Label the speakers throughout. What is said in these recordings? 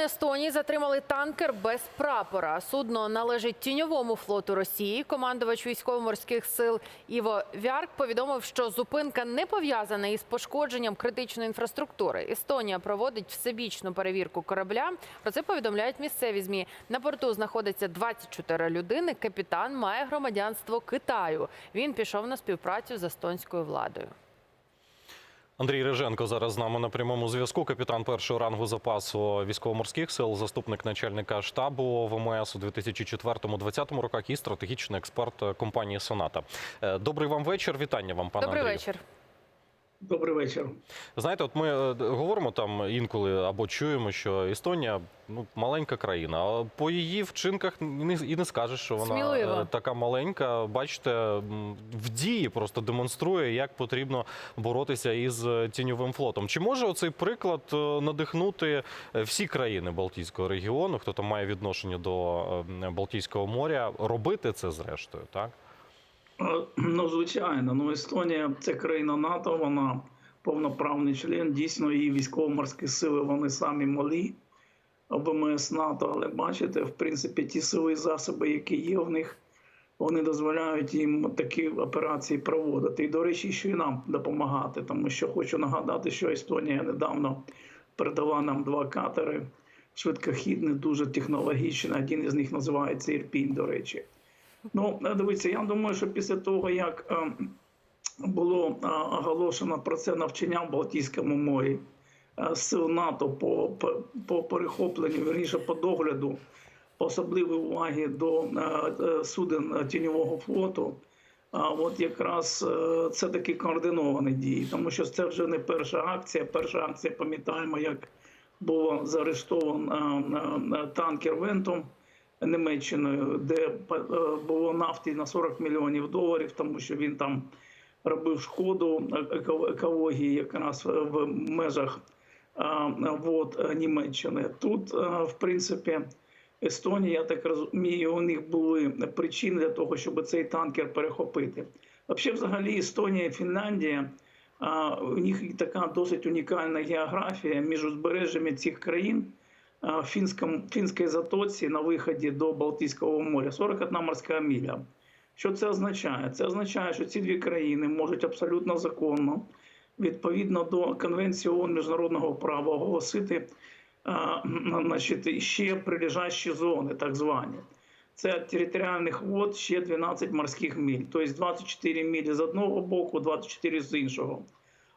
Speaker 1: Оборони Естонії затримали танкер без прапора. Судно належить тіньовому флоту Росії. Командувач військово-морських сил Іво Вярк повідомив, що зупинка не пов'язана із пошкодженням критичної інфраструктури. Естонія проводить всебічну перевірку корабля. Про це повідомляють місцеві змі. На борту знаходиться 24 людини. Капітан має громадянство Китаю. Він пішов на співпрацю з естонською владою.
Speaker 2: Андрій Реженко зараз з нами на прямому зв'язку. Капітан першого рангу запасу військово-морських сил, заступник начальника штабу ВМС у 2004-2020 роках і стратегічний експерт компанії Соната. Е, Добрий вам вечір. Вітання вам, пане
Speaker 1: Добрий
Speaker 2: Андрію.
Speaker 1: вечір.
Speaker 3: Добрий вечір.
Speaker 2: Знаєте, от ми е, говоримо там інколи або чуємо, що Естонія ну маленька країна. А по її вчинках і не, і не скажеш, що вона
Speaker 1: Сміливо.
Speaker 2: е, така маленька. Бачите, в дії просто демонструє, як потрібно боротися із е, тіньовим флотом. Чи може оцей приклад надихнути всі країни Балтійського регіону, хто там має відношення до Балтійського моря, робити це зрештою, так?
Speaker 3: Е, Ну, звичайно, ну Естонія це країна НАТО, вона повноправний член. Дійсно, її військово-морські сили вони самі малі ВМС НАТО. Але бачите, в принципі, ті сили і засоби, які є в них, вони дозволяють їм такі операції проводити. І, до речі, що і нам допомагати, тому що хочу нагадати, що Естонія недавно передала нам два катери швидкохідні, дуже технологічні. Один із них називається Ірпінь, до речі. Ну, е, дивіться, я думаю, що після того, як е, було е, оголошено про це навчання в Балтійському морі сил НАТО по, по, перехопленню, верніше по догляду особливої уваги до суден тіньового флоту. А от якраз це такі координовані дії, тому що це вже не перша акція. Перша акція, пам'ятаємо, як було заарештовано танкер Вентом. Німеччиною, де е, було нафти на 40 мільйонів доларів, тому що він там робив шкоду екології якраз в межах е, вод е, Німеччини. Тут, е, в принципі, Естонія, я так розумію, у них були причини для того, щоб цей танкер перехопити. Взагалі, Естонія і Фінляндія. У них така досить унікальна географія між узбережжями цих країн в фінському фінській затоці на виході до Балтійського моря 41 морська міля. Що це означає? Це означає, що ці дві країни можуть абсолютно законно, відповідно до Конвенції ООН міжнародного права, оголосити а, значить, ще прилежащі зони, так звані. Це територіальних вод ще 12 морських міль, тобто 24 мілі з одного боку, 24 з іншого.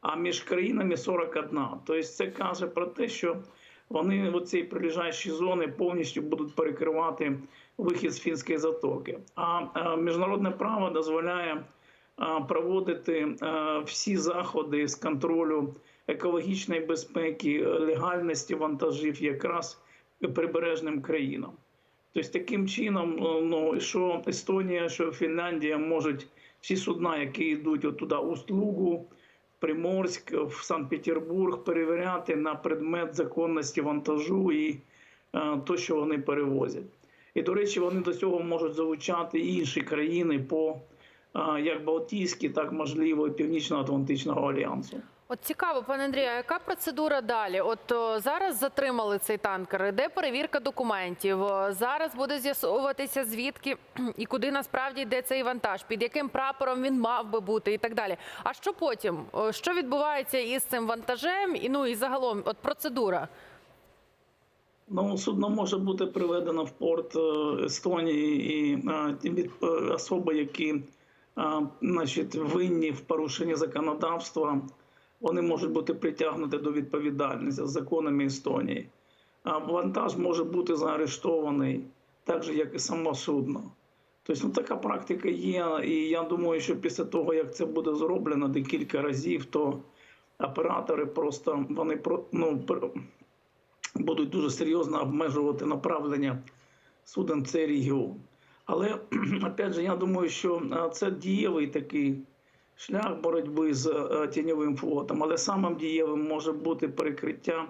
Speaker 3: А між країнами 41. Тобто це каже про те, що вони в цій прилежащі зони повністю будуть перекривати вихід з фінської затоки. А е, міжнародне право дозволяє е, проводити е, всі заходи з контролю екологічної безпеки, легальності вантажів якраз прибережним країнам. Тобто таким чином, ну що Естонія, що Фінляндія можуть всі судна, які йдуть от туди Усть-Лугу, Приморськ, в Санкт-Петербург перевіряти на предмет законності вантажу і е, то, що вони перевозять. І, до речі, вони до цього можуть залучати інші країни по е, як Балтійській, так можливо, і Північно-Атлантичного альянсу.
Speaker 1: От цікаво, пане Андрію, а яка процедура далі? От о, зараз затримали цей танкер, де перевірка документів. О, Зараз буде з'ясовуватися звідки і куди насправді йде цей вантаж, під яким прапором він мав би бути, і так далі. А що потім? О, Що відбувається із цим вантажем? І ну і загалом, от процедура.
Speaker 3: Ну, судно може бути приведено в порт е, Естонії і е, від е, особи, які е, значить, винні в порушенні законодавства, вони можуть бути притягнуті до відповідальності за законами Естонії. А вантаж може бути заарештований, так же, як і само судно. Тобто ну, така практика є, і я думаю, що після того, як це буде зроблено декілька разів, то оператори просто вони ну, будуть дуже серйозно обмежувати направлення суден в цей регіон. Але опять же, я думаю, що це дієвий такий шлях боротьби з е, тіньовим флотом, але самим дієвим може бути перекриття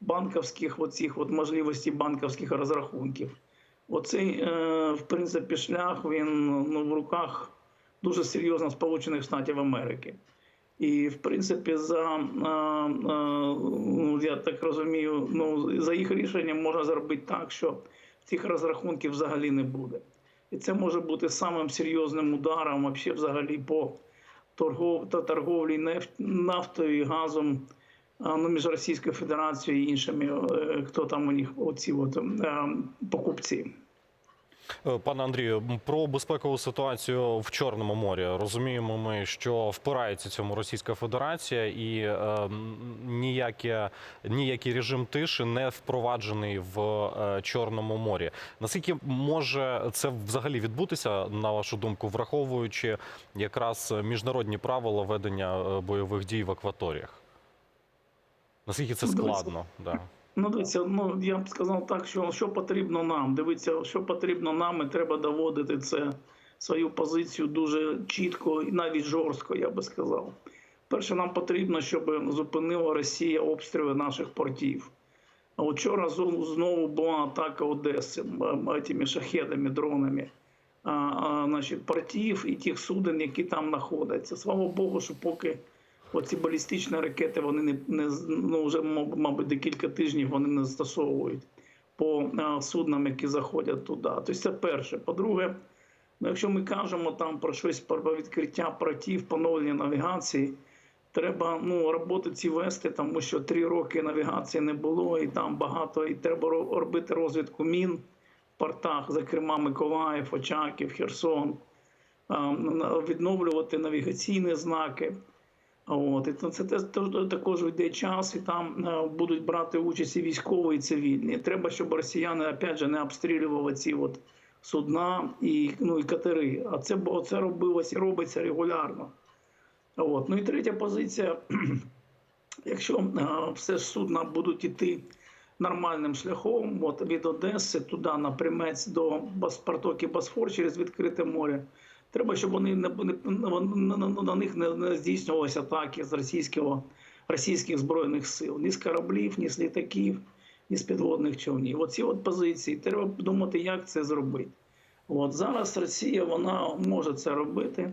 Speaker 3: банківських оцих от можливостей банківських розрахунків. Оцей, е, в принципі, шлях він ну, в руках дуже серйозно Сполучених Штатів Америки. І, в принципі, за, е, ну, я так розумію, ну, за їх рішенням можна зробити так, що цих розрахунків взагалі не буде. І це може бути самим серйозним ударом взагалі по торгов, та торговлі нафтою і газом ну, між Російською Федерацією і іншими, е, хто там у них оці от, е, покупці.
Speaker 2: Е, Пане Андрію, про безпекову ситуацію в Чорному морі розуміємо ми, що впирається цьому Російська Федерація, і е, ніяке, ніякий режим тиші не впроваджений в е, Чорному морі. Наскільки може це взагалі відбутися, на вашу думку, враховуючи якраз міжнародні правила ведення е, бойових дій в акваторіях? Наскільки це
Speaker 3: Ну,
Speaker 2: складно? Да.
Speaker 3: Ну, дивіться, ну я б сказав так, що що потрібно нам. Дивіться, що потрібно нам, і треба доводити це свою позицію дуже чітко і навіть жорстко, я би сказав. Перше, нам потрібно, щоб зупинила Росія обстріли наших портів. А вчора знову була атака Одеси м, тими шахедами, дронами а, а, значить, портів і тих суден, які там знаходяться. Слава Богу, що поки оці балістичні ракети вони не, не ну, вже, мабуть, декілька тижнів вони не застосовують по суднам, які заходять туди. Тобто це перше. По-друге, ну, якщо ми кажемо там про щось про відкриття портів, поновлення навігації, треба ну, роботи ці вести, тому що три роки навігації не було, і там багато, і треба робити розвідку мін в портах, зокрема Миколаїв, Очаків, Херсон, відновлювати навігаційні знаки. От, і це, це, те- те- також йде час, і там е, будуть брати участь і військові, і цивільні. Треба, щоб росіяни опять же не обстрілювали ці от судна і, ну, і катери. А це, це робилось і робиться регулярно. От. Ну і третя позиція. Якщо е, все ж судна будуть іти нормальним шляхом, от від Одеси туди напрямець до протоки Босфор через відкрите море. Треба, щоб вони не, не, на, них не, не здійснювалися атаки з російського, російських збройних сил, ні з кораблів, ні з літаків, ні з підводних човнів. Оці от позиції. Треба думати, як це зробити. От зараз Росія вона може це робити.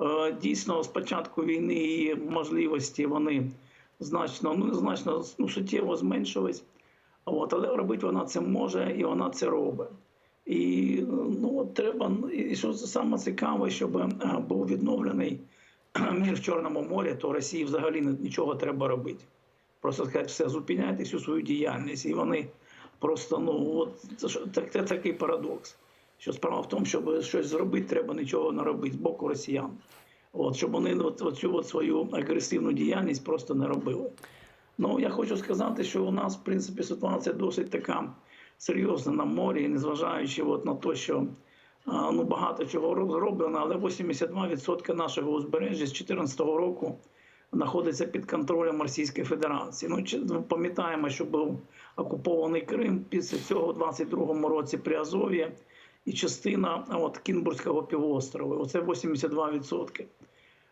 Speaker 3: Е, Дійсно, з початку війни її можливості вони значно, ну значно ну, суттєво зменшились. От, але робити вона це може і вона це робить. І ну треба, і що саме цікаве, щоб е, був відновлений мір в Чорному морі, то Росії взагалі нічого треба робити. Просто сказати, все, зупиняйте всю свою діяльність. І вони просто, ну от це, це такий парадокс. Що справа в тому, щоб щось зробити, треба нічого не робити з боку росіян. От, щоб вони от, от цю от свою агресивну діяльність просто не робили. Ну, я хочу сказати, що у нас, в принципі, ситуація досить така серйозна на морі, незважаючи от на те, що ну, багато чого зроблено, але 82% нашого узбережжя з 2014 року знаходиться під контролем Російської Федерації. Ну, ну, пам'ятаємо, що був окупований Крим після цього у 22-му році при Азові і частина от, Кінбурзького півострова. Оце 82%.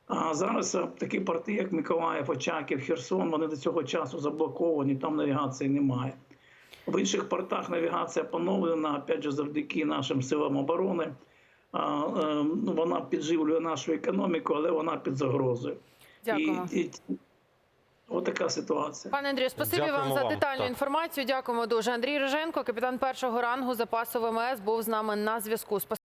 Speaker 3: А зараз такі порти, як Миколаїв, Очаків, Херсон, вони до цього часу заблоковані, там навігації немає. В інших портах навігація поновлена, опять же, завдяки нашим силам оборони. Е, ну, Вона підживлює нашу економіку, але вона під загрозою.
Speaker 1: Дякую.
Speaker 3: І, і, отака ситуація.
Speaker 1: Пане Андрію, спасибі вам за детальну
Speaker 2: вам.
Speaker 1: інформацію. Дякуємо дуже. Андрій Риженко, капітан першого рангу запасу ВМС, був з нами на зв'язку.